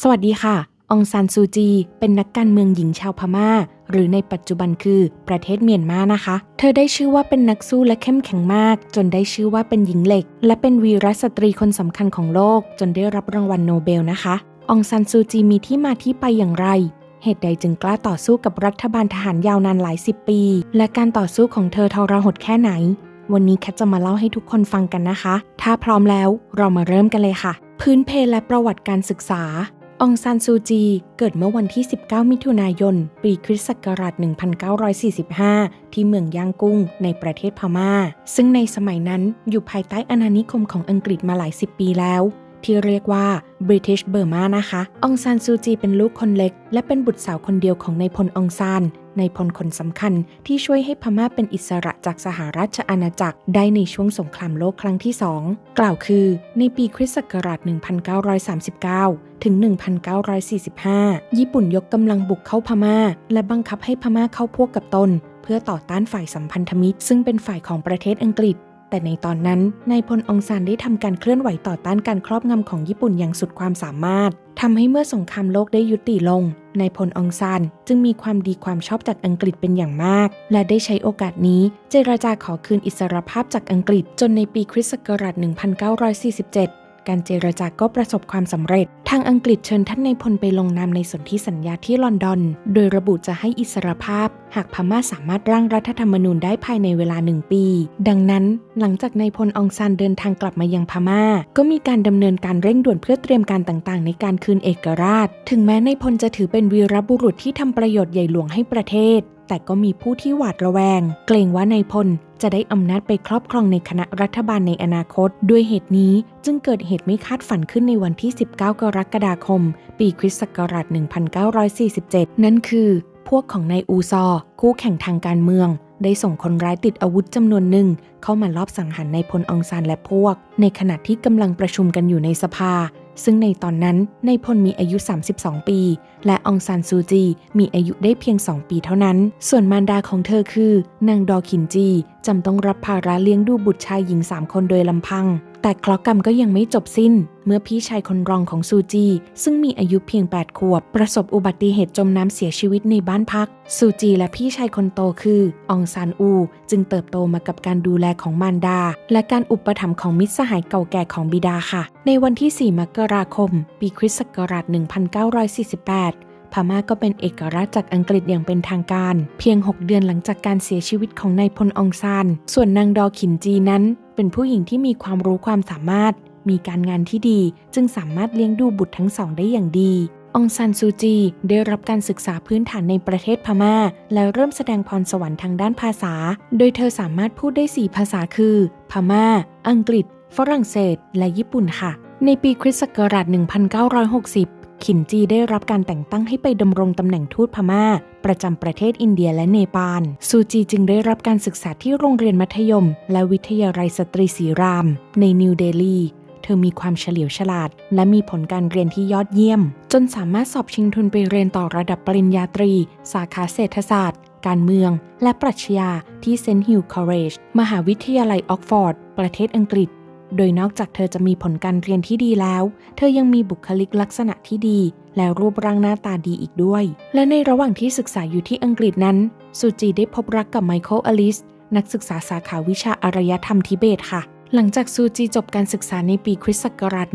สวัสดีค่ะ องซานซูจี เป็นนักการเมืองหญิงชาวพม่า หรือในปัจจุบันคือประเทศเมียนมานะคะ เธอได้ชื่อว่าเป็นนักสู้และเข้มแข็งมาก จนได้ชื่อว่าเป็นหญิงเหล็ก และเป็นวีรสตรีคนสำคัญของโลก จนได้รับรางวัลโนเบลนะคะ องซานซูจีมีที่มาที่ไปอย่างไร เหตุใดจึงกล้าต่อสู้กับรัฐบาลทหารยาวนานหลายสิบปี และการต่อสู้ของเธอทรหดแค่ไหน วันนี้แคทจะมาเล่าให้ทุกคนฟังกันนะคะ ถ้าพร้อมแล้วเรามาเริ่มกันเลยค่ะ พื้นเพและประวัติการศึกษา องซานซูจี เกิดเมื่อวันที่ 19 มิถุนายน ปีคริสต์ศักราช 1945 ที่เมืองย่างกุ้งในประเทศพม่า ซึ่งในสมัยนั้นอยู่ภายใต้อาณานิคมของอังกฤษมาหลายสิบปีแล้ว ที่เรียกว่า British Burma นะคะ องซานซูจีเป็นลูกคนเล็ก และเป็นบุตรสาวคนเดียวของนายพลองซานนายพลคนสำคัญที่ช่วยให้พม่าเป็นอิสระจากสหราชอาณาจักรได้ในช่วงสงครามโลกครั้งที่สองกล่าวคือในปีคริสต์ศักราช 1939 ถึง 1945 ญี่ปุ่นยกกำลังบุกเข้าพม่า และบังคับให้พม่าเข้าพวกกับตน เพื่อต่อต้านฝ่ายสัมพันธมิตร ซึ่งเป็นฝ่ายของประเทศอังกฤษ แต่ในตอนนั้นนายพลองซานได้ทำการเคลื่อนไหวต่อต้านการครอบงำของญี่ปุ่นอย่างสุดความสามารถทำให้เมื่อสงครามโลกได้ยุติลงนายพลองซานจึงมีความดีความชอบจากอังกฤษเป็นอย่างมาก และได้ใช้โอกาสนี้เจรจาขอคืนอิสรภาพจากอังกฤษจนในปีคริสต์ศักราช1947 การเจรจาก็ประสบความสำเร็จ ทางอังกฤษเชิญท่านในพลไปลงนามในสนธิสัญญาที่ลอนดอน โดยระบุจะให้อิสรภาพ หากพม่าสามารถร่างรัฐธรรมนูญได้ภายในเวลาหนึ่งปี ดังนั้นหลังจากนายพลองซานเดินทางกลับมายังพม่า ก็มีการดำเนินการเร่งด่วนเพื่อเตรียมการต่างๆ ในการคืนเอกราช ถึงแม้นายพลจะถือเป็นวีรบุรุษที่ทำประโยชน์ใหญ่หลวงให้ประเทศ แต่ก็มีผู้ที่หวาดระแวง เกรงว่านายพลจะได้อำนาจไปครอบครองในคณะรัฐบาลในอนาคต ด้วยเหตุนี้จึงเกิดเหตุไม่คาดฝันขึ้นในวันที่ 19 กรกฎาคม ปีคริสต์ศักราช 1947 นั่นคือ พวกของนายอูซอ คู่แข่งทางการเมือง ได้ส่งคนร้ายติดอาวุธจำนวนหนึ่ง เข้ามาลอบสังหารนายพลองซานและพวก ในขณะที่กำลังประชุมกันอยู่ในสภา ซึ่งในตอนนั้นนายพลมีอายุ 32 ปี และองซานซูจีมีอายุได้เพียง 2 ปีเท่านั้น ส่วนมารดาของเธอคือนางดอขินจีจำต้องรับภาระเลี้ยงดูบุตรชายหญิง 3 คนโดยลำพัง แต่เคราะห์กรรมก็ยังไม่จบสิ้น เมื่อพี่ชายคนรองของซูจี ซึ่งมีอายุเพียง 8 ขวบ ประสบอุบัติเหตุจมน้ำเสียชีวิตในบ้านพัก ซูจีและพี่ชายคนโตคือ องซานอู จึงเติบโตมากับการดูแลของมารดา และการอุปถัมภ์ของมิตรสหายเก่าแก่ของบิดาค่ะ ในวันที่ 4 มกราคม ปีคริสต์ศักราช 1948พม่าก็เป็นเอกราชจากอังกฤษอย่างเป็นทางการ เพียง 6 เดือนหลังจากการเสียชีวิตของนายพลองซาน ส่วนนางดอขินจีนั้น เป็นผู้หญิงที่มีความรู้ความสามารถ มีการงานที่ดี จึงสามารถเลี้ยงดูบุตรทั้งสองได้อย่างดี องซานซูจีได้รับการศึกษาพื้นฐานในประเทศพม่า และเริ่มแสดงพรสวรรค์ทางด้านภาษา โดยเธอสามารถพูดได้ 4 ภาษาคือ พม่า อังกฤษ ฝรั่งเศส และญี่ปุ่นค่ะ ในปีคริสต์ศักราช1960 ขินจีได้รับการแต่งตั้งให้ไปดำรงตำแหน่งทูตพม่า ประจำประเทศอินเดียและเนปาล ซูจีจึงได้รับการศึกษาที่โรงเรียนมัธยม และวิทยาลัยสตรีศรีราม ในนิวเดลีเธอมีความเฉลียวฉลาด และมีผลการเรียนที่ยอดเยี่ยม จนสามารถสอบชิงทุนไปเรียนต่อระดับปริญญาตรี สาขาเศรษฐศาสตร์ การเมือง และปรัชญาที่เซนต์ฮิลล์คอลเลจมหาวิทยาลัยออกฟอร์ด ประเทศอังกฤษ โดยนอกจากเธอจะมีผลการเรียนที่ดีแล้ว เธอยังมีบุคลิกลักษณะที่ดี และรูปร่างหน้าตาดีอีกด้วย และในระหว่างที่ศึกษาอยู่ที่อังกฤษนั้น ซูจีได้พบรักกับไมเคิลอลิส นักศึกษาสาขาวิชาอารยธรรมทิเบตค่ะ หลังจากซูจีจบการศึกษาในปีคริสต์ศักราช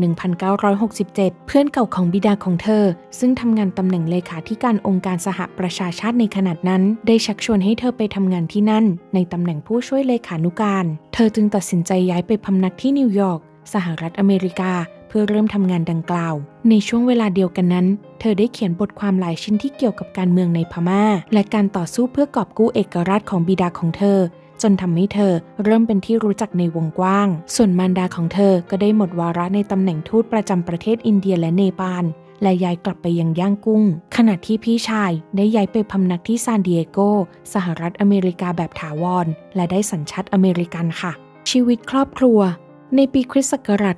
1967 เพื่อนเก่าของบิดาของเธอ ซึ่งทำงานตำแหน่งเลขาธิการองค์การสหประชาชาติในขณะนั้น ได้ชักชวนให้เธอไปทำงานที่นั่น ในตำแหน่งผู้ช่วยเลขานุการ เธอจึงตัดสินใจย้ายไปพำนักที่นิวยอร์กสหรัฐอเมริกา เพื่อเริ่มทำงานดังกล่าว ในช่วงเวลาเดียวกันนั้น เธอได้เขียนบทความหลายชิ้นที่เกี่ยวกับการเมืองในพม่า และการต่อสู้เพื่อกอบกู้เอกราชของบิดาของเธอ จนทำให้เธอเริ่มเป็นที่รู้จักในวงกว้าง ส่วนมารดาของเธอก็ได้หมดวาระในตำแหน่งทูตประจำประเทศอินเดียและเนปาลและย้ายกลับไปยังย่างกุ้ง ขณะที่พี่ชายได้ย้ายไปพำนักที่ซานดิเอโก สหรัฐอเมริกาแบบถาวร และได้สัญชาติอเมริกันค่ะ ชีวิตครอบครัว ในปีคริสต์ศักราช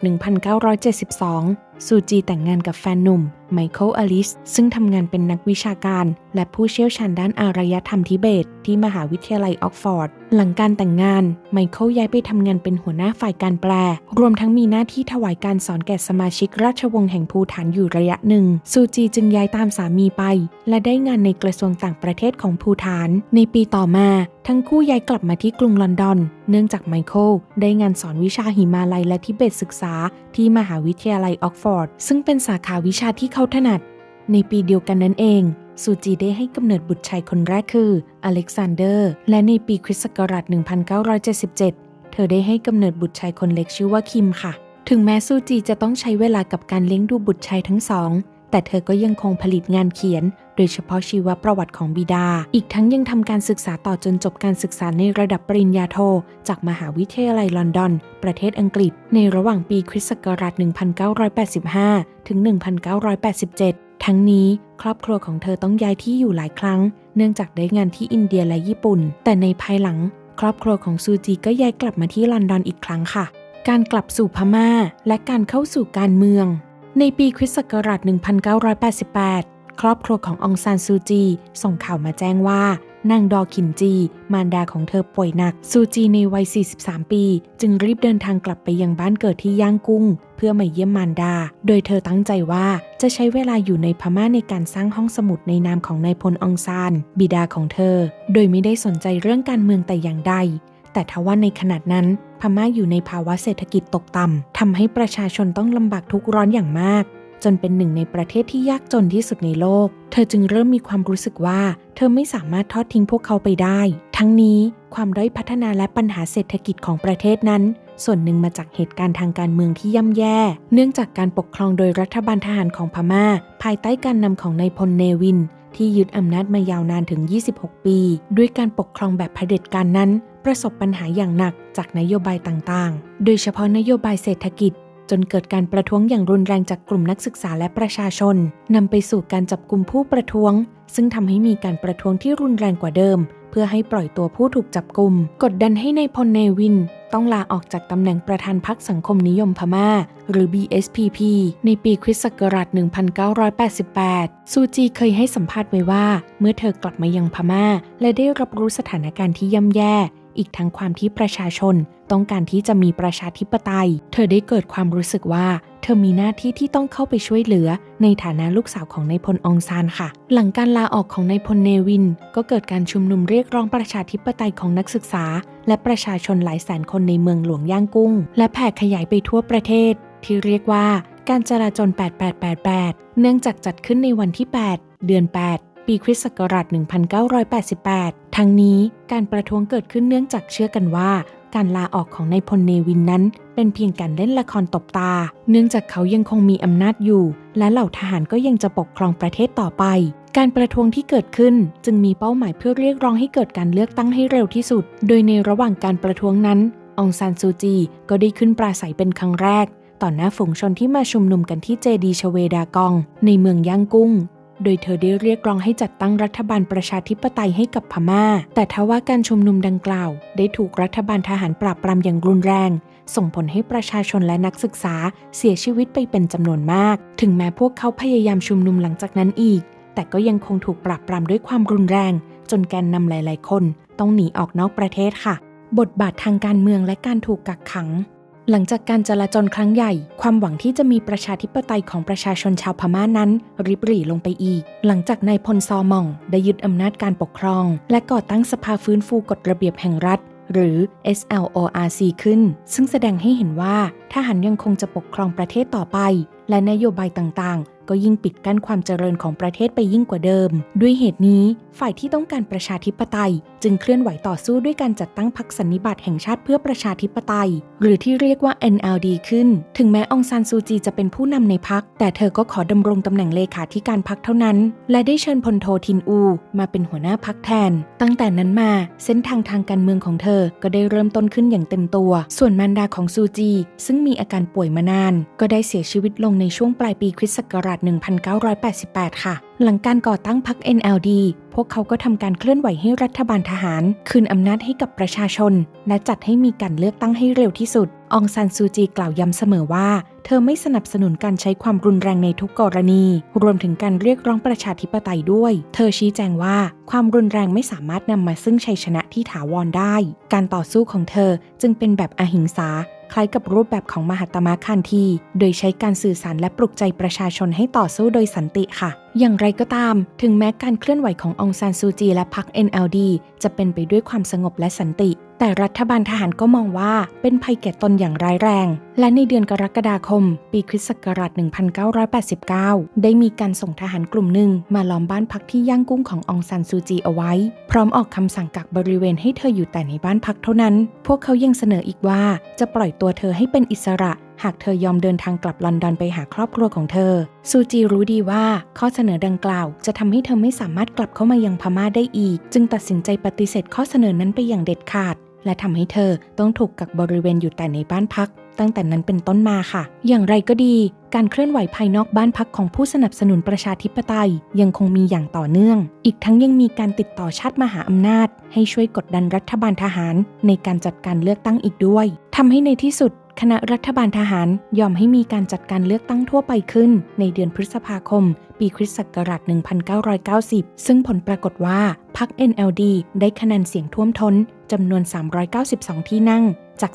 1972 ซูจีแต่งงานกับแฟนหนุ่ม ไมเคิลอลิส ซึ่งทำงานเป็นนักวิชาการ และผู้เชี่ยวชาญด้านอารยธรรมทิเบต ที่มหาวิทยาลัยออกฟอร์ด หลังการแต่งงาน ไมเคิลย้ายไปทำงานเป็นหัวหน้าฝ่ายการแปล รวมทั้งมีหน้าที่ถวายการสอนแก่สมาชิกราชวงศ์แห่งภูฐานอยู่ระยะหนึ่ง ซูจีจึงย้ายตามสามีไป และได้งานในกระทรวงต่างประเทศของภูฐาน ในปีต่อมา ทั้งคู่ย้ายกลับมาที่กรุงลอนดอน เนื่องจากไมเคิลได้งานสอนวิชาหิมาลัยและทิเบตศึกษา ที่มหาวิทยาลัยออกฟอร์ด ซึ่งเป็นสาขาวิชาที่เขาถนัด ในปีเดียวกันนั้นเอง ซูจีได้ให้กำเนิดบุตรชายคนแรกคืออเล็กซานเดอร์ และในปีคริสต์ศักราช 1977 เธอได้ให้กำเนิดบุตรชายคนเล็กชื่อว่าคิมค่ะ ถึงแม้ซูจีจะต้องใช้เวลากับการเลี้ยงดูบุตรชายทั้งสอง แต่เธอก็ยังคงผลิตงานเขียน โดยเฉพาะชีวประวัติของบิดา อีกทั้งยังทำการศึกษาต่อจนจบการศึกษาในระดับปริญญาโท จากมหาวิทยาลัยลอนดอน ประเทศอังกฤษ ในระหว่างปีคริสต์ศักราช 1985 ถึง 1987 ทั้งนี้ครอบครัวของเธอต้องย้ายที่อยู่หลายครั้ง เนื่องจากได้งานที่อินเดียและญี่ปุ่น แต่ในภายหลัง ครอบครัวของซูจีก็ย้ายกลับมาที่ลอนดอนอีกครั้งค่ะ การกลับสู่พม่า และการเข้าสู่การเมือง ในปีคริสต์ศักราช 1988 ครอบครัวขององซานซูจี ส่งข่าวมาแจ้งว่านางดอขินจี มารดาของเธอป่วยหนัก ซูจีในวัย 43 ปี จึงรีบเดินทางกลับไปยังบ้านเกิดที่ย่างกุ้ง เพื่อมาเยี่ยมมารดา โดยเธอตั้งใจว่าจะใช้เวลาอยู่ในพม่าในการสร้างห้องสมุดในนามของนายพลองซาน บิดาของเธอ โดยไม่ได้สนใจเรื่องการเมืองแต่อย่างใด แต่ทว่าในขณะนั้นพม่าอยู่ในภาวะเศรษฐกิจตกต่ำทำให้ประชาชนต้องลำบากทุกร้อนอย่างมาก จนเป็นหนึ่งในประเทศที่ยากจนที่สุดในโลก เธอจึงเริ่มมีความรู้สึกว่า เธอไม่สามารถทอดทิ้งพวกเขาไปได้ ทั้งนี้ความด้อยพัฒนาและปัญหาเศรษฐกิจของประเทศนั้น ส่วนหนึ่งมาจากเหตุการณ์ทางการเมืองที่ย่ำแย่ เนื่องจากการปกครองโดยรัฐบาลทหารของพม่า ภายใต้การนำของนายพลเนวิน ที่ยึดอำนาจมายาวนานถึง 26 ปี ด้วยการปกครองแบบเผด็จการนั้น ประสบปัญหาอย่างหนักจากนโยบายต่างๆ โดยเฉพาะนโยบายเศรษฐกิจ จนเกิดการประท้วงอย่างรุนแรงจากกลุ่มนักศึกษาและประชาชนนำไปสู่การจับกลุ่มผู้ประท้วง ซึ่งทำให้มีการประท้วงที่รุนแรงกว่าเดิม เพื่อให้ปล่อยตัวผู้ถูกจับกลุ่ม กดดันให้ในายพลเนวิน ต้องลาออกจากตำแหน่งประธานพรรคสังคมนิยมพม่า หรือ BSPP ในปีคริสต์ศักราช 1988 ซูจีเคยให้สัมภาษณ์ไว้ว่า เมื่อเธอกลับมายังพม่า และได้รับรู้สถานการณ์ที่ย่ำแย่ อีกทั้งความที่ประชาชนต้องการที่จะมีประชาธิปไตย เธอได้เกิดความรู้สึกว่า เธอมีหน้าที่ที่ต้องเข้าไปช่วยเหลือ ในฐานะลูกสาวของนายพลองซานค่ะ หลังการลาออกของนายพลเนวิน ก็เกิดการชุมนุมเรียกร้องประชาธิปไตยของนักศึกษา และประชาชนหลายแสนคนในเมืองหลวงย่างกุ้ง และแผ่ขยายไปทั่วประเทศ ที่เรียกว่าการจราจร 8888 เนื่องจากจัดขึ้นในวันที่ 8 เดือน 8 ปีคริสต์ศักราช 1988 ทั้งนี้การประท้วงเกิดขึ้นเนื่องจากเชื่อกันว่าการลาออกของนายพลเนวินนั้น เป็นเพียงการเล่นละครตบตา เนื่องจากเขายังคงมีอำนาจอยู่ และเหล่าทหารก็ยังจะปกครองประเทศต่อไป การประท้วงที่เกิดขึ้นจึงมีเป้าหมายเพื่อเรียกร้องให้เกิดการเลือกตั้งให้เร็วที่สุด โดยในระหว่างการประท้วงนั้น องซานซูจีก็ได้ขึ้นปราศัยเป็นครั้งแรก ต่อหน้าฝูงชนที่มาชุมนุมกันที่เจดีชเวดากอง ในเมืองย่างกุ้ง โดยเธอได้เรียกร้องให้จัดตั้งรัฐบาลประชาธิปไตยให้กับพม่า แต่ทว่าการชุมนุมดังกล่าว ได้ถูกรัฐบาลทหารปราบปรามอย่างรุนแรง ส่งผลให้ประชาชนและนักศึกษาเสียชีวิตไปเป็นจำนวนมาก ถึงแม้พวกเขาพยายามชุมนุมหลังจากนั้นอีก แต่ก็ยังคงถูกปราบปรามด้วยความรุนแรง จนแกนนำหลาย ๆ คน ต้องหนีออกนอกประเทศค่ะ บทบาททางการเมืองและการถูกกักขัง หลังจากการจลาจลครั้งใหญ่ ความหวังที่จะมีประชาธิปไตยของประชาชนชาวพม่านั้น ริบหรี่ลงไปอีก หลังจากนายพลซอมอง ได้ยึดอำนาจการปกครอง และก่อตั้งสภาฟื้นฟูกฎระเบียบแห่งรัฐ หรือ SLORC ขึ้น ซึ่งแสดงให้เห็นว่าทหารยังคงจะปกครองประเทศต่อไป และนโยบายต่างๆ ก็ยิ่งปิดกั้นความเจริญของประเทศไปยิ่งกว่าเดิม ด้วยเหตุนี้ ฝ่ายที่ต้องการประชาธิปไตย จึงเคลื่อนไหวต่อสู้ด้วยการจัดตั้งพรรคสันนิบาตแห่งชาติเพื่อประชาธิปไตย หรือที่เรียกว่า NLD ขึ้น ถึงแม้องซานซูจีจะเป็นผู้นำในพรรคแต่เธอก็ขอดำรงตำแหน่งเลขาธิการพรรคเท่านั้น และได้เชิญพลโททินอู มาเป็นหัวหน้าพรรคแทน ตั้งแต่นั้นมาเส้นทางทางการเมืองของเธอก็ได้เริ่มต้นขึ้นอย่างเต็มตัว ส่วนมารดาของซูจี ซึ่งมีอาการป่วยมานาน ก็ได้เสียชีวิตลงในช่วงปลายปีคริสต์ศักราช1988 ค่ะ หลังการก่อตั้งพรรค NLD พวกเขาก็ทำการเคลื่อนไหวให้รัฐบาลทหาร คืนอำนาจให้กับประชาชน และจัดให้มีการเลือกตั้งให้เร็วที่สุด องซันซูจีกล่าวย้ำเสมอว่า เธอไม่สนับสนุนการใช้ความรุนแรงในทุกกรณี รวมถึงการเรียกร้องประชาธิปไตยด้วย เธอชี้แจงว่า ความรุนแรงไม่สามารถนำมาซึ่งชัยชนะที่ถาวรได้ การต่อสู้ของเธอจึงเป็นแบบอหิงสา คล้ายกับรูปแบบของมหาตมะคันทีโดยใช้การสื่อสารและปลุกใจประชาชนให้ต่อสู้โดยสันติค่ะ อย่างไรก็ตาม ถึงแม้การเคลื่อนไหวขององซานซูจีและพรรค NLD จะเป็นไปด้วยความสงบและสันติ แต่รัฐบาลทหารก็มองว่าเป็นภัยแก่ตนอย่างร้ายแรง และในเดือนกรกฎาคม ปีคริสต์ศักราช 1989 ได้มีการส่งทหารกลุ่มหนึ่งมาล้อมบ้านพักที่ย่างกุ้งขององซานซูจีเอาไว้ พร้อมออกคำสั่งกักบริเวณให้เธออยู่แต่ในบ้านพักเท่านั้น พวกเขายังเสนออีกว่าจะปล่อยตัวเธอให้เป็นอิสระหากเธอยอมเดินทางกลับลอนดอนไปหาครอบครัวของเธอ ซูจีรู้ดีว่าข้อเสนอดังกล่าว จะทำให้เธอไม่สามารถกลับเข้ามายังพม่าได้อีก จึงตัดสินใจปฏิเสธข้อเสนอนั้นไปอย่างเด็ดขาด และทำให้เธอต้องถูกกักบริเวณอยู่แต่ในบ้านพัก ตั้งแต่นั้นเป็นต้นมาค่ะ อย่างไรก็ดี การเคลื่อนไหวภายนอกบ้านพักของผู้สนับสนุนประชาธิปไตย ยังคงมีอย่างต่อเนื่อง อีกทั้งยังมีการติดต่อชาติมหาอำนาจ ให้ช่วยกดดันรัฐบาลทหาร ในการจัดการเลือกตั้งอีกด้วยทำให้ในที่สุดคณะรัฐบาลทหารยอมให้มีการจัดการเลือกตั้งทั่วไปขึ้น ในเดือนพฤษภาคม ปีคริสต์ศักราช 1990 ซึ่งผลปรากฏว่าพรรค NLD ได้คะแนนเสียงท่วมท้น จำนวน 392 ที่นั่ง จาก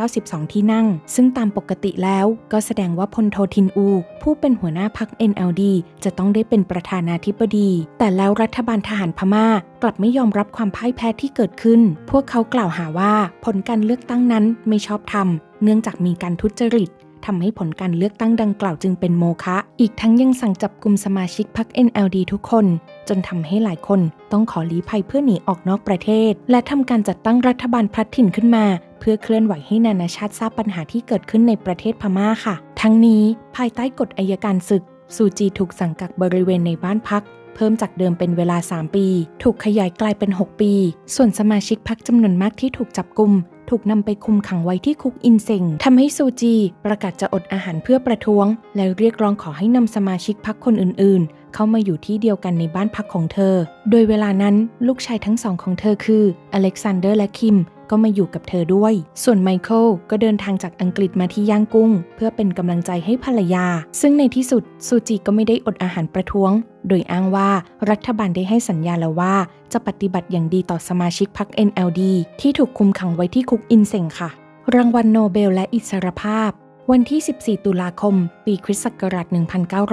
492 ที่นั่ง ซึ่งตามปกติแล้วก็แสดงว่าพลโททินอู ผู้เป็นหัวหน้าพรรค NLD จะต้องได้เป็นประธานาธิบดี แต่แล้วรัฐบาลทหารพม่ากลับไม่ยอมรับความพ่ายแพ้ที่เกิดขึ้น พวกเขากล่าวหาว่าผลการเลือกตั้งนั้นไม่ชอบธรรมเนื่องจากมีการทุจริต ทำให้ผลการเลือกตั้งดังกล่าวจึงเป็นโมฆะ อีกทั้งยังสั่งจับกลุ่มสมาชิกพรรค NLD ทุกคน จนทำให้หลายคนต้องขอลี้ภัยเพื่อหนีออกนอกประเทศ และทำการจัดตั้งรัฐบาลพลัดถิ่นขึ้นมา เพื่อเคลื่อนไหวให้นานาชาติทราบปัญหาที่เกิดขึ้นในประเทศพม่าค่ะ ทั้งนี้ภายใต้กฎอายการศึกซูจีถูกสั่งกักบริเวณในบ้านพักเพิ่มจากเดิมเป็นเวลา 3 ปี ถูกขยายกลายเป็น 6 ปี ส่วนสมาชิกพรรคจำนวนมากที่ถูกจับกลุ่ม ถูกนำไปคุมขังไว้ที่คุกอินเซงทำให้ซูจี ประกาศจะอดอาหารเพื่อประท้วง และเรียกร้องขอให้นำสมาชิกพรรคคนอื่นๆ เข้ามาอยู่ที่เดียวกันในบ้านพักของเธอ โดยเวลานั้นลูกชายทั้งสองของเธอคืออเล็กซานเดอร์และคิมก็มาอยู่กับเธอด้วย ส่วนไมเคิลก็เดินทางจากอังกฤษมาที่ย่างกุ้ง เพื่อเป็นกำลังใจให้ภรรยา ซึ่งในที่สุดซูจิก็ไม่ได้อดอาหารประท้วง โดยอ้างว่ารัฐบาลได้ให้สัญญาแล้วว่า จะปฏิบัติอย่างดีต่อสมาชิกพรรค NLD ที่ถูกคุมขังไว้ที่คุกอินเซงค่ะ รางวัลโนเบลและอิสรภาพ วันที่ 14 ตุลาคม ปีคริสต์ศักราช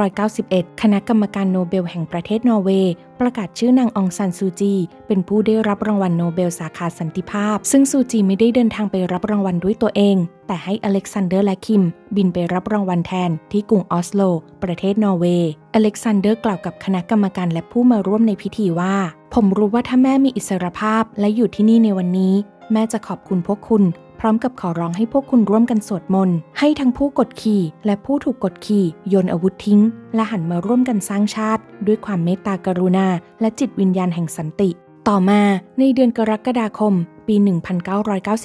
1991 คณะกรรมการโนเบลแห่งประเทศนอร์เวย์ ประกาศชื่อนางองซันซูจี เป็นผู้ได้รับรางวัลโนเบลสาขาสันติภาพ ซึ่งซูจีไม่ได้เดินทางไปรับรางวัลด้วยตัวเอง แต่ให้อเล็กซานเดอร์และคิม บินไปรับรางวัลแทนที่กรุงออสโล ประเทศนอร์เวย์ อเล็กซานเดอร์กล่าวกับคณะกรรมการและผู้มาร่วมในพิธีว่า ผมรู้ว่าถ้าแม่มีอิสรภาพและอยู่ที่นี่ในวันนี้ แม่จะขอบคุณพวกคุณ พร้อมกับขอร้องให้พวกคุณร่วมกันสวดมนต์ ให้ทั้งผู้กดขี่และผู้ถูกกดขี่โยนอาวุธทิ้ง และหันมาร่วมกันสร้างชาติ ด้วยความเมตตากรุณา และจิตวิญญาณแห่งสันติ ต่อมาในเดือนกรกฎาคม ปี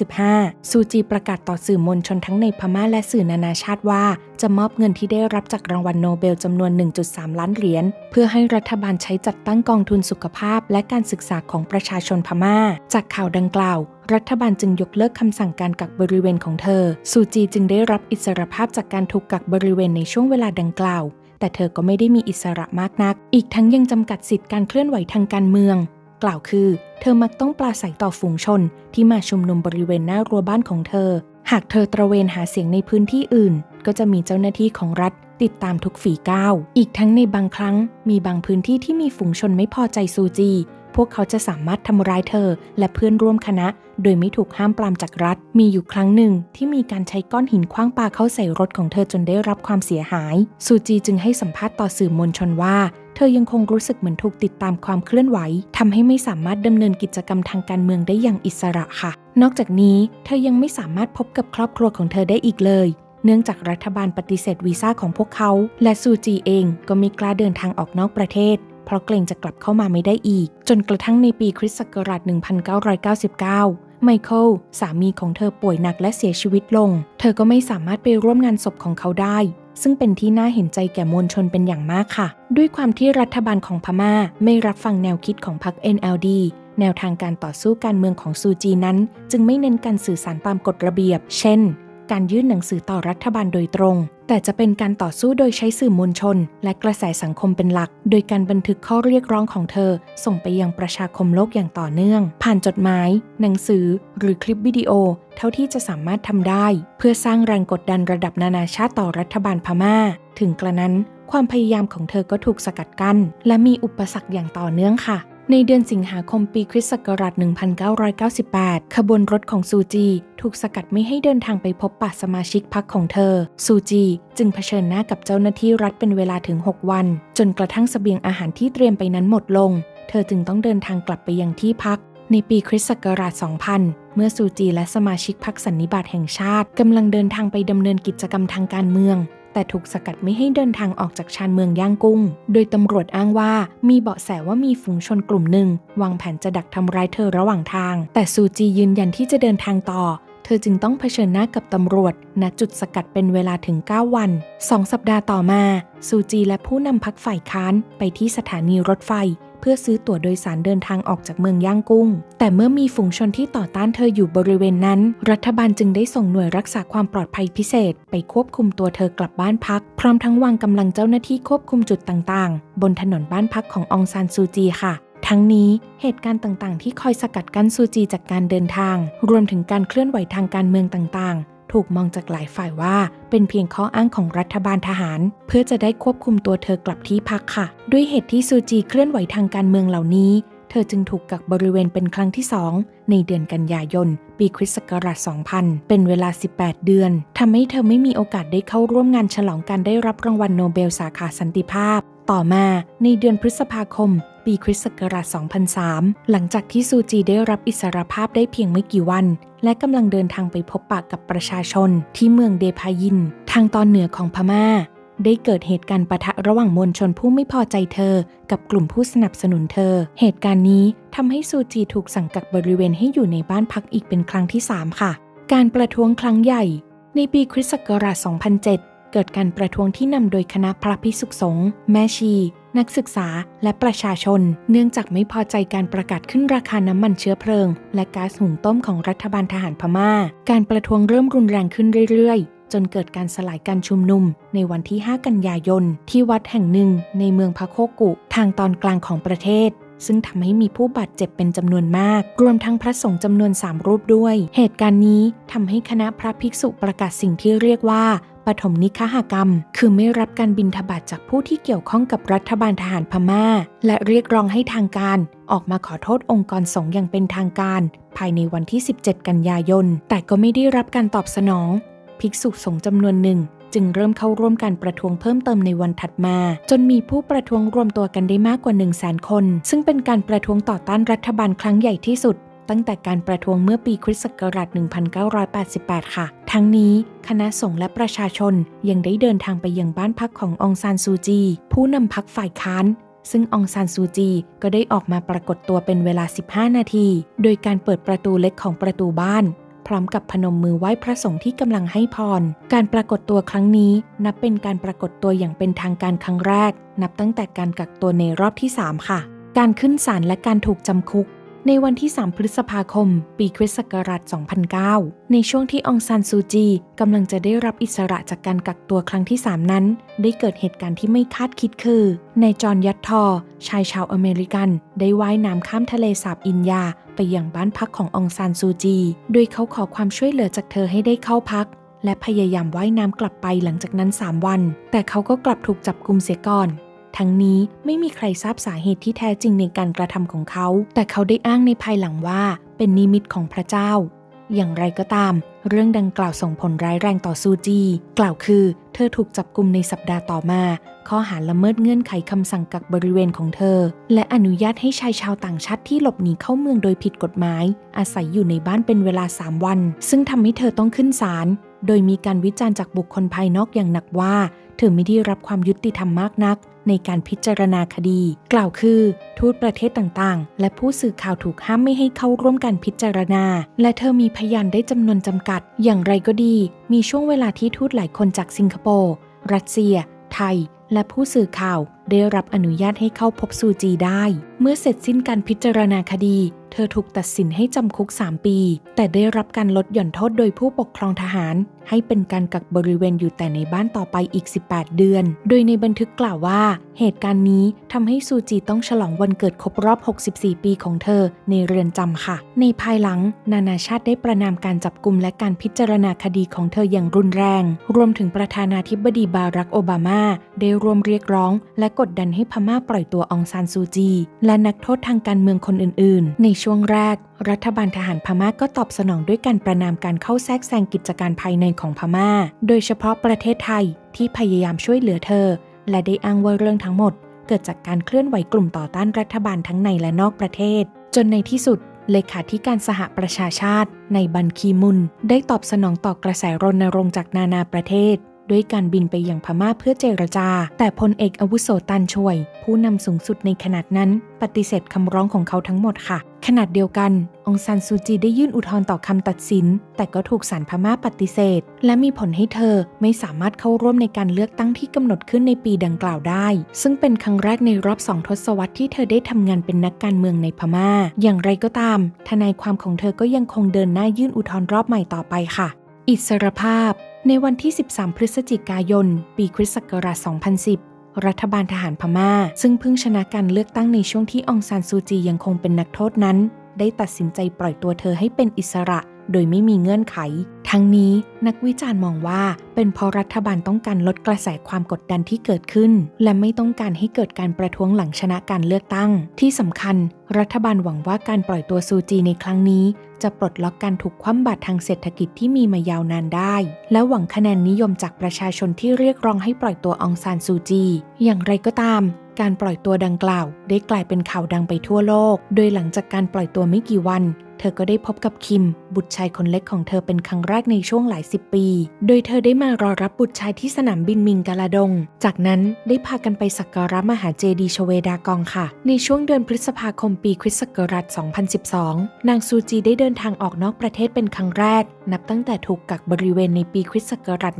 1995 ซูจีประกาศต่อสื่อมวลชนทั้งในพม่าและสื่อนานาชาติว่า จะมอบเงินที่ได้รับจากรางวัลโนเบลจำนวน 1.3 ล้านเหรียญ เพื่อให้รัฐบาลใช้จัดตั้งกองทุนสุขภาพและการศึกษาของประชาชนพม่า จากข่าวดังกล่าว รัฐบาลจึงยกเลิกคำสั่งการกักบริเวณของเธอ ซูจีจึงได้รับอิสรภาพจากการถูกกักบริเวณในช่วงเวลาดังกล่าวแต่เธอก็ไม่ได้มีอิสระมากนัก อีกทั้งยังจำกัดสิทธิการเคลื่อนไหวทางการเมือง กล่าวคือ เธอมักต้องปราศัยต่อฝูงชนที่มาชุมนุมบริเวณหน้ารั้วบ้านของเธอ หากเธอตระเวนหาเสียงในพื้นที่อื่น ก็จะมีเจ้าหน้าที่ของรัฐติดตามทุกฝีก้าว อีกทั้งในบางครั้ง มีบางพื้นที่ที่มีฝูงชนไม่พอใจซูจี พวกเขาจะสามารถทำร้ายเธอ และเพื่อนร่วมคณะ โดยไม่ถูกห้ามปรามจากรัฐ มีอยู่ครั้งหนึ่งที่มีการใช้ก้อนหินคว้างปาเข้าใส่รถของเธอจนได้รับความเสียหาย ซูจีจึงให้สัมภาษณ์ต่อสื่อมวลชนว่า เธอยังคงรู้สึกเหมือนถูกติดตามความเคลื่อนไหวทำให้ไม่สามารถดำเนินกิจกรรมทางการเมืองได้อย่างอิสระค่ะ นอกจากนี้ เธอยังไม่สามารถพบกับครอบครัวของเธอได้อีกเลยเนื่องจากรัฐบาลปฏิเสธวีซ่าของพวกเขา และซูจีเองก็ไม่กล้าเดินทางออกนอกประเทศ เพราะเกรงจะกลับเข้ามาไม่ได้อีก จนกระทั่งในปีคริสต์ศักราช 1999 ไมเคิลสามีของเธอป่วยหนักและเสียชีวิตลง เธอก็ไม่สามารถไปร่วมงานศพของเขาได้ ซึ่งเป็นที่น่าเห็นใจแก่มวลชนเป็นอย่างมากค่ะ ด้วยความที่รัฐบาลของพม่าไม่รับฟังแนวคิดของพรรค NLD แนวทางการต่อสู้การเมืองของซูจีนั้น จึงไม่เน้นการสื่อสารตามกฎระเบียบ เช่น การยื่นหนังสือต่อรัฐบาลโดยตรง แต่จะเป็นการต่อสู้โดยใช้สื่อมวลชน และกระแสสังคมเป็นหลัก โดยการบันทึกข้อเรียกร้องของเธอ ส่งไปยังประชาคมโลกอย่างต่อเนื่อง ผ่านจดหมาย หนังสือ หรือคลิปวิดีโอ เท่าที่จะสามารถทำได้ เพื่อสร้างแรงกดดันระดับนานาชาติต่อรัฐบาลพม่า ถึงกระนั้นความพยายามของเธอก็ถูกสกัดกั้นและมีอุปสรรคอย่างต่อเนื่องค่ะ ในเดือนสิงหาคมปีคริสต์ศักราช 1998 ขบวนรถของซูจี ถูกสกัดไม่ให้เดินทางไปพบปะสมาชิกพรรคของเธอ ซูจีจึงเผชิญหน้ากับเจ้าหน้าที่รัฐเป็นเวลาถึง 6 วัน จนกระทั่งเสบียงอาหารที่เตรียมไปนั้นหมดลง เธอจึงต้องเดินทางกลับไปยังที่พัก ในปีคริสต์ศักราช 2000 เมื่อซูจีและสมาชิกพรรคสันนิบาตแห่งชาติกำลังเดินทางไปดำเนินกิจกรรมทางการเมือง แต่ถูกสกัดไม่ให้เดินทางออกจากชานเมืองย่างกุ้ง โดยตำรวจอ้างว่ามีเบาะแสว่ามีฝูงชนกลุ่มหนึ่ง วางแผนจะดักทำร้ายเธอระหว่างทาง แต่ซูจียืนยันที่จะเดินทางต่อเธอจึงต้องเผชิญหน้ากับตำรวจ ณ จุดสกัดเป็นเวลาถึง 9 วัน 2 สัปดาห์ต่อมา ซูจีและผู้นำพักฝ่ายค้านไปที่สถานีรถไฟ เพื่อซื้อตั๋วโดยสารเดินทางออกจากเมืองย่างกุ้ง แต่เมื่อมีฝูงชนที่ต่อต้านเธออยู่บริเวณนั้น รัฐบาลจึงได้ส่งหน่วยรักษาความปลอดภัยพิเศษ ไปควบคุมตัวเธอกลับบ้านพัก พร้อมทั้งวางกำลังเจ้าหน้าที่ควบคุมจุดต่างๆ บนถนนบ้านพักขององซานซูจีค่ะทั้งนี้เหตุการณ์ต่างๆ ที่คอยสกัดกั้นซูจีจากการเดินทาง รวมถึงการเคลื่อนไหวทางการเมืองต่างๆ ถูกมองจากหลายฝ่ายว่า เป็นเพียงข้ออ้างของรัฐบาลทหาร เพื่อจะได้ควบคุมตัวเธอกลับที่พักค่ะ ด้วยเหตุที่ซูจีเคลื่อนไหวทางการเมืองเหล่านี้ อจึงถูกกักบริเวณเป็นครั้งที่2ในเดือนกันยายน ปีคริสต์ศักราช 2000 เป็นเวลา 18 เดือนทำให้เธอไม่มีโอกาสได้เข้าร่วมงานฉลองการได้รับรางวัลโนเบลสาขาสันติภาพ ต่อมาในเดือนพฤษภาคม ปีคริสต์ศักราช 2003 หลังจากที่ซูจีได้รับอิสรภาพได้เพียงไม่กี่วัน และกำลังเดินทางไปพบปะกับประชาชน ที่เมืองเดพายิน ทางตอนเหนือของพม่า ได้เกิดเหตุการณ์ปะทะระหว่างมวลชนผู้ไม่พอใจเธอ กับกลุ่มผู้สนับสนุนเธอ เหตุการณ์นี้ทำให้ซูจีถูกสั่งกักบริเวณให้อยู่ในบ้านพักอีกเป็นครั้งที่ 3 ค่ะ การประท้วงครั้งใหญ่ ในปีคริสต์ศักราช 2007 เกิดการประท้วงที่นำโดยคณะพระภิกษุสงฆ์แม่ชี นักศึกษา และประชาชน เนื่องจากไม่พอใจการประกาศขึ้นราคาน้ำมันเชื้อเพลิง และก๊าซหุงต้มของรัฐบาลทหารพม่า การประท้วงเริ่มรุนแรงขึ้นเรื่อยๆ จนเกิดการสลายการชุมนุม ในวันที่ 5 กันยายน ที่วัดแห่งหนึ่งในเมืองพะโคกุ ทางตอนกลางของประเทศซึ่งทำให้มีผู้บาดเจ็บเป็นจำนวนมาก รวมทั้งพระสงฆ์จำนวน 3 รูปด้วย เหตุการณ์นี้ทำให้คณะพระภิกษุประกาศสิ่งที่เรียกว่าปฐมนิคหกรรม คือไม่รับการบินทบาทจากผู้ที่เกี่ยวข้องกับรัฐบาลทหารพม่า และเรียกร้องให้ทางการออกมาขอโทษองค์กรสงฆ์อย่างเป็นทางการ ภายในวันที่ 17 กันยายน แต่ก็ไม่ได้รับการตอบสนอง ภิกษุสงฆ์จำนวนหนึ่ง จึงเริ่มเข้าร่วมการประท้วงเพิ่มเติมในวันถัดมา จนมีผู้ประท้วงรวมตัวกันได้มากกว่า1 0 0 0 0แสนคน ซึ่งเป็นการประท้วงต่อต้านรัฐบาลครั้งใหญ่ที่สุดตั้งแต่การประท้วงเมื่อปีคริสต์ศักราช 1988 ค่ะ ทั้งนี้คณะสงฆ์และประชาชนยังได้เดินทางไปยังบ้านพักขององซานซูจี ผู้นำพักฝ่ายค้าน ซึ่งองซานซูจีก็ได้ออกมาปรากฏตัวเป็นเวลา 15 นาที โดยการเปิดประตูเล็กของประตูบ้าน พร้อมกับพนมมือไหว้พระสงฆ์ที่กำลังให้พร การปรากฏตัวครั้งนี้ นับเป็นการปรากฏตัวอย่างเป็นทางการครั้งแรก นับตั้งแต่การกักตัวในรอบที่ 3 ค่ะ การขึ้นศาลและการถูกจำคุก ในวันที่ 3 พฤษภาคม ปีคริสต์ศักราช 2009 ในช่วงที่องซานซูจีกำลังจะได้รับอิสระจากการกักตัวครั้งที่ 3 นั้น ได้เกิดเหตุการณ์ที่ไม่คาดคิดคือในจอห์นยัตทอ ชายชาวอเมริกัน ได้ว่ายน้ำข้ามทะเลสาบอินยา ไปยังบ้านพักขององซานซูจี โดยเขาขอความช่วยเหลือจากเธอให้ได้เข้าพักและพยายามว่ายน้ำกลับไปหลังจากนั้น 3 วัน แต่เขาก็กลับถูกจับกุมเสียก่อน ทั้งนี้ไม่มีใครทราบสาเหตุที่แท้จริงในการกระทำของเขา แต่เขาได้อ้างในภายหลังว่าเป็นนิมิตของพระเจ้า อย่างไรก็ตาม เรื่องดังกล่าวส่งผลร้ายแรงต่อซูจี กล่าวคือ เธอถูกจับกุมในสัปดาห์ต่อมา ข้อหาละเมิดเงื่อนไขคำสั่งกักบริเวณของเธอ และอนุญาตให้ชายชาวต่างชาติที่หลบหนีเข้าเมืองโดยผิดกฎหมาย อาศัยอยู่ในบ้านเป็นเวลา 3 วัน ซึ่งทำให้เธอต้องขึ้นศาลโดยมีการวิจารณ์จากบุคคลภายนอกอย่างหนักว่า เธอไม่ได้รับความยุติธรรมมากนัก ในการพิจารณาคดี กล่าวคือ ทูตประเทศต่างๆ และผู้สื่อข่าวถูกห้ามไม่ให้เข้าร่วมการพิจารณา และเธอมีพยานได้จำนวนจำกัด อย่างไรก็ดี มีช่วงเวลาที่ทูตหลายคนจากสิงคโปร์รัสเซีย ไทย และผู้สื่อข่าวได้รับอนุญาตให้เข้าพบซูจีได้ เมื่อเสร็จสิ้นการพิจารณาคดี ธอถูกตัดสินให้จำคุก 3 ปี แต่ได้รับการลดหย่อนโทษโดยผู้ปกครองทหาร ให้เป็นการกักบริเวณอยู่แต่ในบ้านต่อไปอีก 18 เดือน โดยในบันทึกกล่าวว่า เหตุการณ์นี้ทำให้ซูจีต้องฉลองวันเกิดครบรอบ 64 ปีของเธอในเรือนจำค่ะ ในภายหลัง นานาชาติได้ประนามการจับกุมและการพิจารณาคดีของเธออย่างรุนแรง รวมถึงประธานาธิบดีบารักโอบามา ได้รวมเรียกร้อง และกดดันให้พม่าปล่อยตัวองซานซูจี และนักโทษทางการเมืองคนอื่น ๆ ในช่วงแรก รัฐบาลทหารพม่าก็ตอบสนองด้วยการประนามการเข้าแทรกแซงกิจการภายในของพม่า โดยเฉพาะประเทศไทยที่พยายามช่วยเหลือเธอ และได้อ้างว่าเรื่องทั้งหมด เกิดจากการเคลื่อนไหวกลุ่มต่อต้านรัฐบาลทั้งในและนอกประเทศ จนในที่สุดเลขาธิการสหประชาชาติ ในบันคีมุน ได้ตอบสนองต่อกระแสรณรงค์จากนานาประเทศ ด้วยการบินไปยังพม่าเพื่อเจรจา แต่พลเอกอาวุโสตันช่วย ผู้นำสูงสุดในขณะนั้น ปฏิเสธคำร้องของเขาทั้งหมดค่ะขณะเดียวกัน องซานซูจีได้ยื่นอุทธรณ์ต่อคำตัดสิน แต่ก็ถูกศาลพม่าปฏิเสธ และมีผลให้เธอไม่สามารถเข้าร่วมในการเลือกตั้งที่กำหนดขึ้นในปีดังกล่าวได้ ซึ่งเป็นครั้งแรกในรอบสองทศวรรษที่เธอได้ทำงานเป็นนักการเมืองในพม่า อย่างไรก็ตาม ทนายความของเธอก็ยังคงเดินหน้ายื่นอุทธรณ์รอบใหม่ต่อไปค่ะ อิสรภาพ ในวันที่ 13 พฤศจิกายน ปีคริสต์ศักราช 2010 รัฐบาลทหารพม่า ซึ่งเพิ่งชนะการเลือกตั้งในช่วงที่องซานซูจียังคงเป็นนักโทษนั้น ได้ตัดสินใจปล่อยตัวเธอให้เป็นอิสระ โดยไม่มีเงื่อนไข ทั้งนี้นักวิจารณ์มองว่า เป็นเพราะรัฐบาลต้องการลดกระแสความกดดันที่เกิดขึ้น และไม่ต้องการให้เกิดการประท้วงหลังชนะการเลือกตั้ง ที่สำคัญ รัฐบาลหวังว่าการปล่อยตัวซูจีในครั้งนี้ จะปลดล็อกการถูกคว่ำบาตรทางเศรษฐกิจที่มีมายาวนานได้ และหวังคะแนนนิยมจากประชาชนที่เรียกร้องให้ปล่อยตัวองซานซูจี อย่างไรก็ตาม การปล่อยตัวดังกล่าว ได้กลายเป็นข่าวดังไปทั่วโลก โดยหลังจากการปล่อยตัวไม่กี่วัน เธอก็ได้พบกับคิม บุตรชายคนเล็กของเธอเป็นครั้งแรกในช่วงหลายสิบปี โดยเธอได้มารอรับบุตรชายที่สนามบินมิงกาลาดง จากนั้นได้พากันไปสักการะมหาเจดีชเวดากองค่ะ ในช่วงเดือนพฤษภาคมปีคริสต์ศักราช 2012 นางซูจีได้เดินทางออกนอกประเทศเป็นครั้งแรก นับตั้งแต่ถูกกักบริเวณในปีคริสต์ศักราช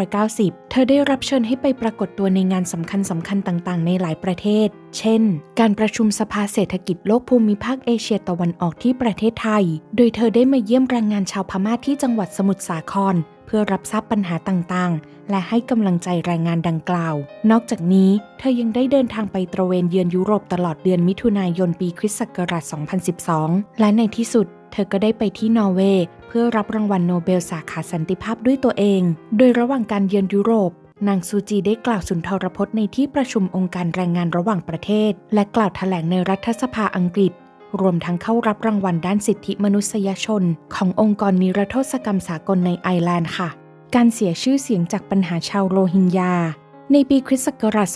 1990 เธอได้รับเชิญให้ไปปรากฏตัวในงานสำคัญสำคัญต่างๆ ในหลายประเทศ เช่น การประชุมสภาเศรษฐกิจโลกภูมิภาคเอเชียตะวันออกที่ประเทศไทย โดยเธอได้มาเยี่ยมแรงงานชาวพม่าที่จังหวัดสมุทรสาคร เพื่อรับทราบปัญหาต่างๆ และให้กำลังใจแรงงานดังกล่าว นอกจากนี้เธอยังได้เดินทางไปตระเวนเยือนยุโรปตลอดเดือนมิถุนายนปีคริสต์ศักราช 2012 และในที่สุดเธอก็ได้ไปที่นอร์เวย์เพื่อรับรางวัลโนเบลสาขาสันติภาพด้วยตัวเอง โดยระหว่างการเยือนยุโรป นางซูจีได้กล่าวสุนทรพจน์ในที่ประชุมองค์การแรงงานระหว่างประเทศ และกล่าวแถลงในรัฐสภาอังกฤษ รวมทั้งเข้ารับรางวัลด้านสิทธิมนุษยชน ขององค์กรนิรโทษกรรมสากลในไอร์แลนด์ค่ะ การเสียชื่อเสียงจากปัญหาชาวโรฮิงญา ในปีคริสต์ศักราช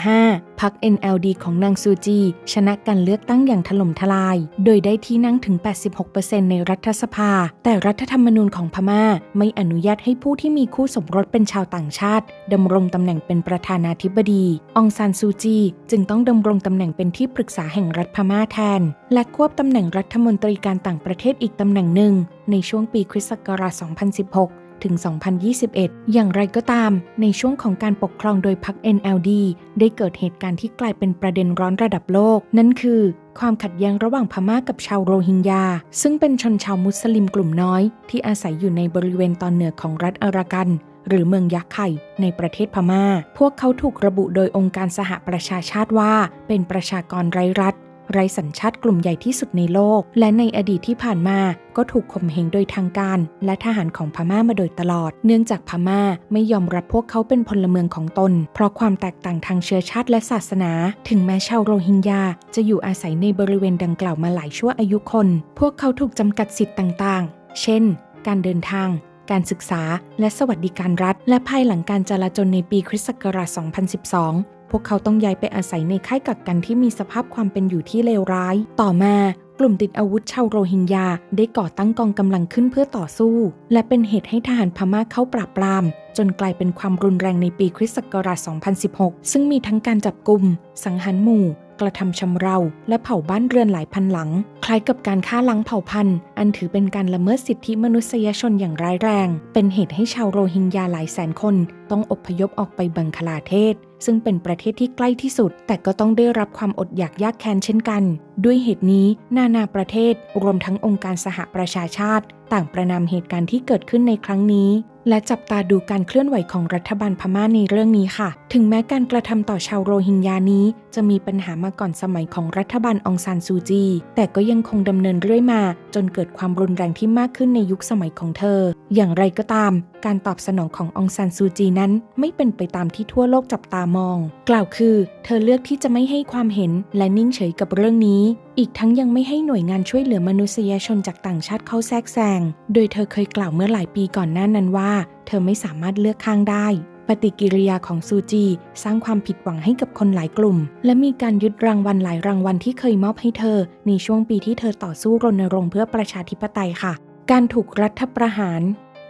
2015 พรรค NLD ของนางซูจี ชนะการเลือกตั้งอย่างถล่มทลาย โดยได้ที่นั่งถึง 86%ในรัฐสภา แต่รัฐธรรมนูญของพม่าไม่อนุญาตให้ผู้ที่มีคู่สมรสเป็นชาวต่างชาติดำรงตำแหน่งเป็นประธานาธิบดี องซานซูจี จึงต้องดำรงตำแหน่งเป็นที่ปรึกษาแห่งรัฐพม่าแทน และควบตำแหน่งรัฐมนตรีการต่างประเทศอีกตำแหน่งหนึ่งในช่วงปีคริสต์ศักราช 2016 ถึง 2021 อย่างไรก็ตาม ในช่วงของการปกครองโดยพรรค NLD ได้เกิดเหตุการณ์ที่กลายเป็นประเด็นร้อนระดับโลก นั่นคือความขัดแย้งระหว่างพม่ากับชาวโรฮิงญา ซึ่งเป็นชนชาวมุสลิมกลุ่มน้อย ที่อาศัยอยู่ในบริเวณตอนเหนือของรัฐอารากันหรือเมืองยักษ์ไข่ในประเทศพม่า พวกเขาถูกระบุโดยองค์การสหประชาชาติว่า เป็นประชากรไร้รัฐ ไร้สัญชาติกลุ่มใหญ่ที่สุดในโลก และในอดีตที่ผ่านมาก็ถูกข่มเหงโดยทางการ และทหารของพม่ามาโดยตลอด เนื่องจากพม่าไม่ยอมรับพวกเขาเป็นพลเมืองของตน เพราะความแตกต่างทางเชื้อชาติและศาสนา ถึงแม้ชาวโรฮิงญาจะอยู่อาศัยในบริเวณดังกล่าวมาหลายชั่วอายุคน พวกเขาถูกจำกัดสิทธิ์ต่างๆ เช่น การเดินทางการศึกษาและสวัสดิการรัฐ และภายหลังการจลาจลในปีคริสต์ศักราช 2012 พวกเขาต้องย้ายไปอาศัยในค่ายกักกันที่มีสภาพความเป็นอยู่ที่เลวร้าย ต่อมากลุ่มติดอาวุธชาวโรฮิงญาได้ก่อตั้งกองกำลังขึ้นเพื่อต่อสู้ และเป็นเหตุให้ทหารพม่าเข้าปราบปราม จนกลายเป็นความรุนแรงในปีคริสต์ศักราช 2016 ซึ่งมีทั้งการจับกลุ่ม สังหารหมู่ กระทำชำเรา และเผาบ้านเรือนหลายพันหลัง คล้ายกับการฆ่าล้างเผ่าพันธุ์ อันถือเป็นการละเมิดสิทธิมนุษยชนอย่างร้ายแรง เป็นเหตุให้ชาวโรฮิงญาหลายแสนคน ต้องอพยพออกไปบังคลาเทศ ซึ่งเป็นประเทศที่ใกล้ที่สุด แต่ก็ต้องได้รับความอดอยากยากแค้นเช่นกัน ด้วยเหตุนี้นานาประเทศรวมทั้งองค์การสหประชาชาติ ต่างประนามเหตุการณ์ที่เกิดขึ้นในครั้งนี้และจับตาดูการเคลื่อนไหวของรัฐบาลพม่าในเรื่องนี้ค่ะ ถึงแม้การกระทำต่อชาวโรฮิงญานี้ จะมีปัญหามาก่อนสมัยของรัฐบาลองซานซูจี แต่ก็ยังคงดำเนินเรื่อยมา จนเกิดความรุนแรงที่มากขึ้นในยุคสมัยของเธอ อย่างไรก็ตาม การตอบสนองขององซานซูจีนั้นไม่เป็นไปตามที่ทั่วโลกจับตามอง กล่าวคือ เธอเลือกที่จะไม่ให้ความเห็นและนิ่งเฉยกับเรื่องนี้ อีกทั้งยังไม่ให้หน่วยงานช่วยเหลือมนุษยชนจากต่างชาติเข้าแทรกแซง โดยเธอเคยกล่าวเมื่อหลายปีก่อนหน้านั้นว่า เธอไม่สามารถเลือกข้างได้ ปฏิกิริยาของซูจี สร้างความผิดหวังให้กับคนหลายกลุ่ม และมีการยึดรางวัลหลายรางวัลที่เคยมอบให้เธอ ในช่วงปีที่เธอต่อสู้รณรงค์เพื่อประชาธิปไตยค่ะ การถูกรัฐประหาร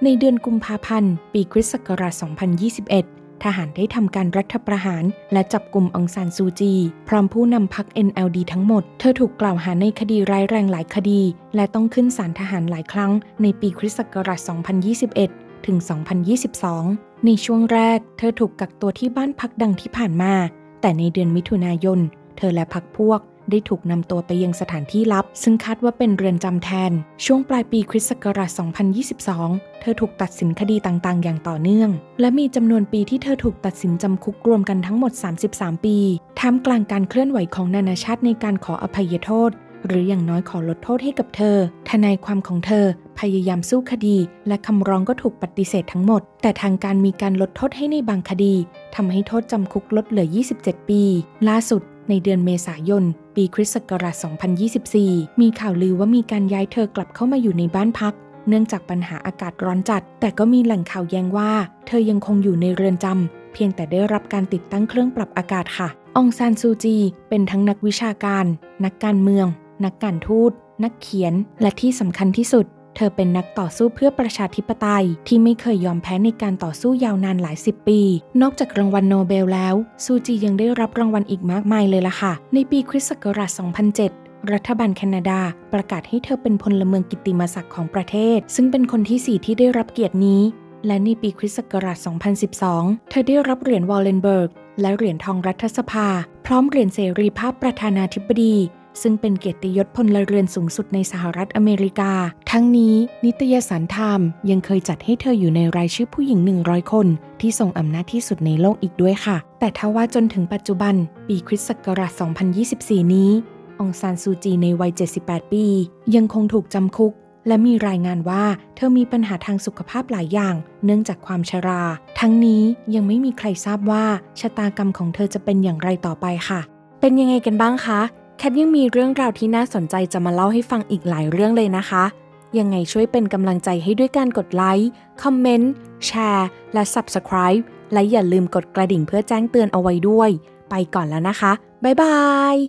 ในเดือนกุมภาพันธ์ ปีคริสต์ศักราช 2021 ทหารได้ทำการรัฐประหาร และจับกลุ่มองซานซูจี พร้อมผู้นำพรรค NLD ทั้งหมด เธอถูกกล่าวหาในคดีร้ายแรงหลายคดี และต้องขึ้นศาลทหารหลายครั้ง ในปีคริสต์ศักราช 2021 ถึง 2022 ในช่วงแรก เธอถูกกักตัวที่บ้านพักดังที่ผ่านมา แต่ในเดือนมิถุนายน เธอและพักพวกได้ถูกนำตัวไปยังสถานที่ลับ ซึ่งคาดว่าเป็นเรือนจำแทน ช่วงปลายปีคริสต์ศักราช 2022 เธอถูกตัดสินคดีต่างๆ อย่างต่อเนื่อง และมีจำนวนปีที่เธอถูกตัดสินจำคุกรวมกันทั้งหมด 33 ปี ท่ามกลางการเคลื่อนไหวของนานาชาติในการขออภัยโทษ หรืออย่างน้อยขอลดโทษให้กับเธอ ทนายความของเธอพยายามสู้คดี และคำร้องก็ถูกปฏิเสธทั้งหมด แต่ทางการมีการลดโทษให้ในบางคดีทำให้โทษจำคุกลดเหลือ 27 ปี ล่าสุดในเดือนเมษายน ปีคริสต์ศักราช 2024 มีข่าวลือว่ามีการย้ายเธอกลับเข้ามาอยู่ในบ้านพัก เนื่องจากปัญหาอากาศร้อนจัด แต่ก็มีแหล่งข่าวแย้งว่า เธอยังคงอยู่ในเรือนจำ เพียงแต่ได้รับการติดตั้งเครื่องปรับอากาศค่ะ องซานซูจี เป็นทั้งนักวิชาการ นักการเมือง นักการทูต นักเขียน และที่สำคัญที่สุด เธอเป็นนักต่อสู้เพื่อประชาธิปไตย ที่ไม่เคยยอมแพ้ในการต่อสู้ยาวนานหลายสิบปี นอกจากรางวัลโนเบลแล้ว ซูจียังได้รับรางวัลอีกมากมายเลยล่ะค่ะ ในปีคริสต์ศักราช 2007รัฐบาลแคนาดาประกาศให้เธอเป็นพลเมืองกิตติมศักดิ์ของประเทศ ซึ่งเป็นคนที่ 4 ที่ได้รับเกียรตินี้ และในปีคริสต์ศักราช 2012 เธอได้รับเหรียญวอลเลนเบิร์ก และเหรียญทองรัฐสภา พร้อมเหรียญเสรีภาพประธานาธิบดี ซึ่งเป็นเกียรติยศพลเรือนสูงสุดในสหรัฐอเมริกา ทั้งนี้นิตยสารไทม์ยังเคยจัดให้เธออยู่ในรายชื่อผู้หญิง 100 คน ที่ทรงอำนาจที่สุดในโลกอีกด้วยค่ะ แต่ทว่าจนถึงปัจจุบัน ปีคริสต์ศักราช 2024 นี้ องซานซูจีในวัย 78 ปี ยังคงถูกจำคุกและมีรายงานว่าเธอมีปัญหาทางสุขภาพหลายอย่าง เนื่องจากความชรา ทั้งนี้ยังไม่มีใครทราบว่าชะตากรรมของเธอจะเป็นอย่างไรต่อไปค่ะ เป็นยังไงกันบ้างคะ แคทยังมีเรื่องราวที่น่าสนใจจะมาเล่าให้ฟังอีกหลายเรื่องเลยนะคะ ยังไงช่วยเป็นกำลังใจให้ด้วยการกดไลค์ คอมเมนต์ แชร์ และ Subscribe และอย่าลืมกดกระดิ่งเพื่อแจ้งเตือนเอาไว้ด้วย ไปก่อนแล้วนะคะ บ๊ายบาย